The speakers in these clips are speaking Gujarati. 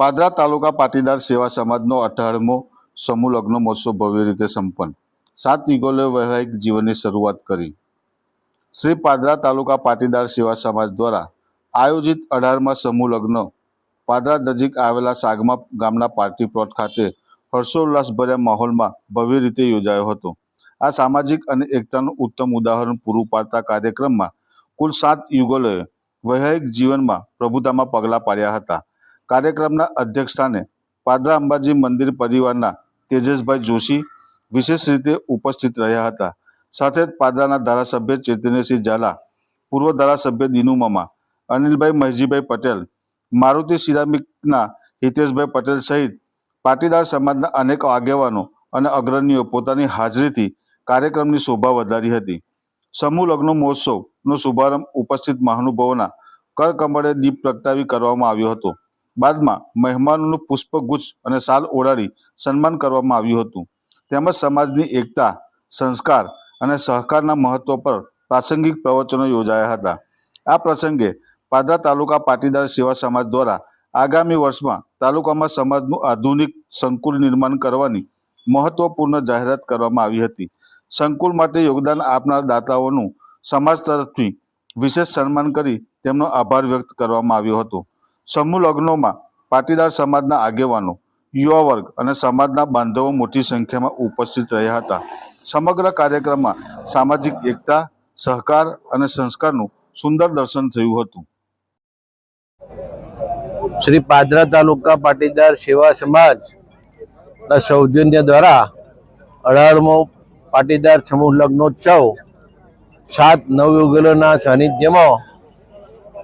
પાદરા તાલુકા પાટીદાર સેવા સમાજનો અઢારમો સમૂહ લગ્ન મહોત્સવ ભવ્ય રીતે સંપન્ન. સાત નિગોલે વૈવાહિક જીવનની શરૂઆત કરી. શ્રી પાદરા તાલુકા પાટીદાર સેવા સમાજ દ્વારા આયોજિત અઢારમાં સમૂહ લગ્ન પાદરા નજીક આવેલા સાગમા ગામના પાર્ટી પ્લોટ ખાતે હર્ષોલ્લાસભર્યા માહોલમાં ભવ્ય રીતે યોજાયો હતો. આ સામાજિક અને એકતાનું ઉત્તમ ઉદાહરણ પૂરું પાડતા કાર્યક્રમમાં કુલ સાત યુગલોએ વૈવાહિક જીવનમાં પ્રભુતામાં પગલાં પાડ્યા હતા. કાર્યક્રમના અધ્યક્ષસ્થાને પાદરા અંબાજી મંદિર પરિવારના તેજસભાઈ જોશી વિશેષ રીતે ઉપસ્થિત રહ્યા હતા. સાથે જ પાદરાના ધારાસભ્ય ચૈતન્યસિંહ ઝાલા, પૂર્વ ધારાસભ્ય દિનુ મામા, અનિલભાઈ મહેજીભાઈ પટેલ, મારુતિ સિરામિકના હિતેશભાઈ પટેલ સહિત પાટીદાર સમાજના અનેક આગેવાનો અને અગ્રણીઓ પોતાની હાજરીથી કાર્યક્રમની શોભા વધારી હતી. સમૂહ લગ્ન મહોત્સવનો શુભારંભ ઉપસ્થિત મહાનુભાવોના કરકમળે દીપ પ્રગટાવી કરવામાં આવ્યો હતો. બાદમાં મહેમાનોનું પુષ્પગુચ્છ અને સાલ ઓઢાડી સન્માન કરવામાં આવ્યું હતું. તેમજ સમાજની એકતા, સંસ્કાર અને સહકારના મહત્વ પર પ્રાસંગિક પ્રવચનો યોજાયા હતા. આ પ્રસંગે પાદરા તાલુકા પાટીદાર સેવા સમાજ દ્વારા આગામી વર્ષમાં તાલુકામાં સમાજનું આધુનિક સંકુલ નિર્માણ કરવાની મહત્વપૂર્ણ જાહેરાત કરવામાં આવી હતી. સંકુલ માટે યોગદાન આપનાર દાતાઓનું સમાજ તરફથી વિશેષ સન્માન કરી તેમનો આભાર વ્યક્ત કરવામાં આવ્યો હતો. સમૂહ લગ્નોમાં પાટીદાર સમાજના આગેવાનો, યુવા વર્ગ અને સમાજના બાંધવો મોટી સંખ્યામાં ઉપસ્થિત રહ્યા હતા. સમગ્ર કાર્યક્રમમાં સામાજિક એકતા, સહકાર અને સંસ્કારનું સુંદર દર્શન થયું હતું. શ્રી પાદરા તાલુકા પાટીદાર સેવા સમાજના સૌજન્ય દ્વારા અઢારમો પાટીદાર સમૂહ લગ્નોત્સવ સાત નવયુગલોના સાનિધ્યમાં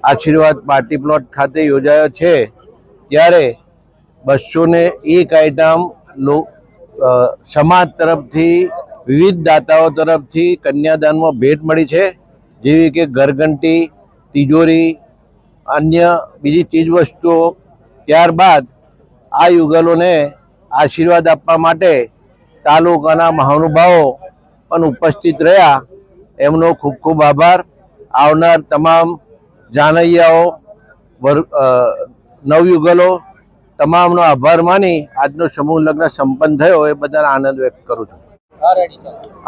આશીર્વાદ પાર્ટી પ્લોટ ખાતે યોજાયો છે. ત્યારે બસો ને એક આઈટમ સમાજ તરફથી, વિવિધ દાતાઓ તરફથી કન્યાદાનમાં ભેટ મળી છે. જેવી કે ઘરઘંટી, તિજોરી, અન્ય બીજી ચીજ વસ્તુઓ ત્યારબાદ આ યુગલોને આશીર્વાદ આપવા માટે તાલુકાના મહાનુભાવો પણ ઉપસ્થિત રહ્યા. એમનો ખૂબ ખૂબ આભાર. આવનાર તમામ જાનૈયાઓ વર નવયુગલો તમામનો આભાર માની આજનો સમૂહ લગ્ન સંપન્ન થયો. એ બદલ આનંદ વ્યક્ત કરું છું.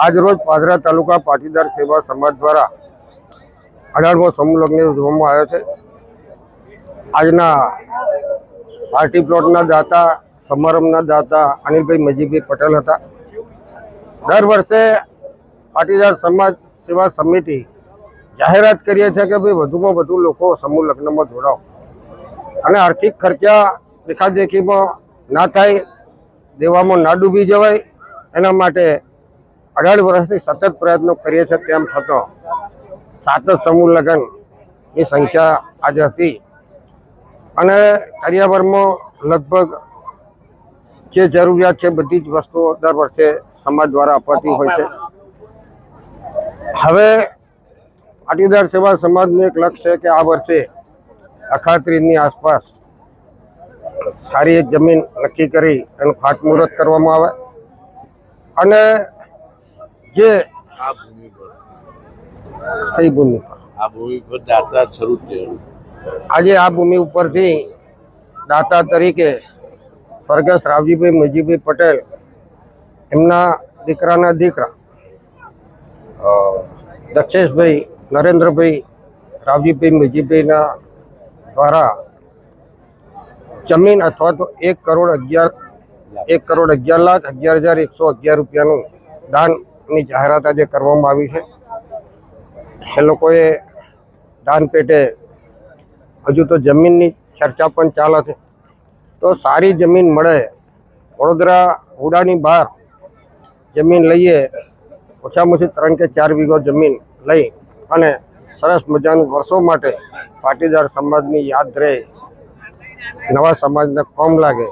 આજરોજ પાદરા તાલુકા પાટીદાર સેવા સમાજ દ્વારા અઢારમો સમૂહ લગ્ન યોજવામાં આવ્યો છે. આજના પાર્ટી પ્લોટના દાતા સમારંભના દાતા અનિલભાઈ મજીભાઈ પટેલ હતા. દર વર્ષે પાટીદાર સમાજ સેવા સમિતિ જાહેરાત કરીએ છીએ કે ભાઈ વધુમાં વધુ લોકો સમૂહ લગ્નમાં જોડાઓ. અને આર્થિક ખર્ચા દેખાદેખીમાં ના થાય, દેવામાં ના ડૂબી જવાય, એના માટે અઢાર વર્ષથી સતત પ્રયત્નો કરીએ છીએ તેમ છતાં સાત જ સમૂહ લગ્નની સંખ્યા આજે હતી. અને કરિયાવરમાં લગભગ જે જરૂરિયાત છે બધી જ વસ્તુઓ દર વર્ષે સમાજ દ્વારા અપાતી હોય છે. હવે પાટીદાર સેવા સમાજનું એક લક્ષ્ય છે કે આ વર્ષે અખાત્રીજની આસપાસ સારી એક જમીન નક્કી કરી એનું ખાતમુહૂર્ત કરવામાં આવે. અને જે આ ભૂમિ પર કઈ ભૂમિ આ ભૂમિ પર દાતા શરૂ આજે આ ભૂમિ ઉપરથી દાતા તરીકે સ્વર્ગસ્થ રાવજીભાઈ મજીભાઈ પટેલ એમના દીકરાના દીકરા દક્ષેશભાઈ નરેન્દ્રભાઈ, રાવજીભાઈ, મજીભાઈના દ્વારા જમીન અથવા તો એક કરોડ અગિયાર, એક કરોડ અગિયાર લાખ, અગિયાર હજાર એકસો અગિયાર રૂપિયાનું દાનની જાહેરાત આજે કરવામાં આવી છે. એ લોકોએ દાન પેટે હજુ તો જમીનની ચર્ચા પણ ચાલે છે. તો સારી જમીન મળે, વડોદરા હુડાની બહાર જમીન લઈએ, ઓછામાં ઓછી ત્રણ કે ચાર વીઘો જમીન લઈ અને સરસ મજાનું વર્ષો માટે પાટીદાર સમાજની યાદ રહે, નવા સમાજને કોમ લાગે,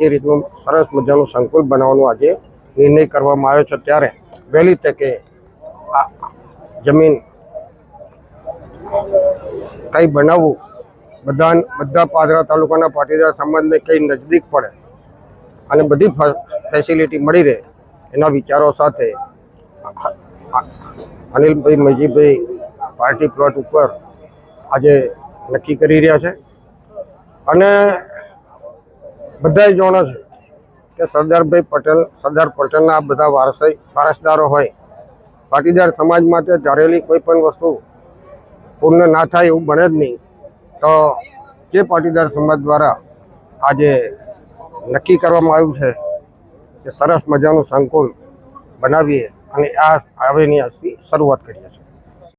એ રીતનું સરસ મજાનું સંકુલ બનાવવાનું આજે નિર્ણય કરવામાં આવ્યો છે. ત્યારે વહેલી તકે આ જમીન કંઈ બનાવવું, બધા બધા પાદરા તાલુકાના પાટીદાર સમાજને કંઈ નજદીક પડે અને બધી ફેસિલિટી મળી રહે એના વિચારો સાથે અનિલભાઈ મજીભાઈ પાર્ટી પ્લોટ ઉપર આજે નક્કી કરી રહ્યા છે. અને બધાય જાણે છે કે સરદારભાઈ પટેલ, સરદાર પટેલના બધા વારસાઈ, વારસદારો હોય, પાટીદાર સમાજ માટે ધારેલી કોઈ પણ વસ્તુ પૂર્ણ ના થાય એવું બને જ નહીં. તો જે પાટીદાર સમાજ દ્વારા આજે નક્કી કરવામાં આવ્યું છે કે સરસ મજાનું સંકુલ બનાવીએ. અને આ હવેની આજથી શરૂઆત કરીએ છીએ.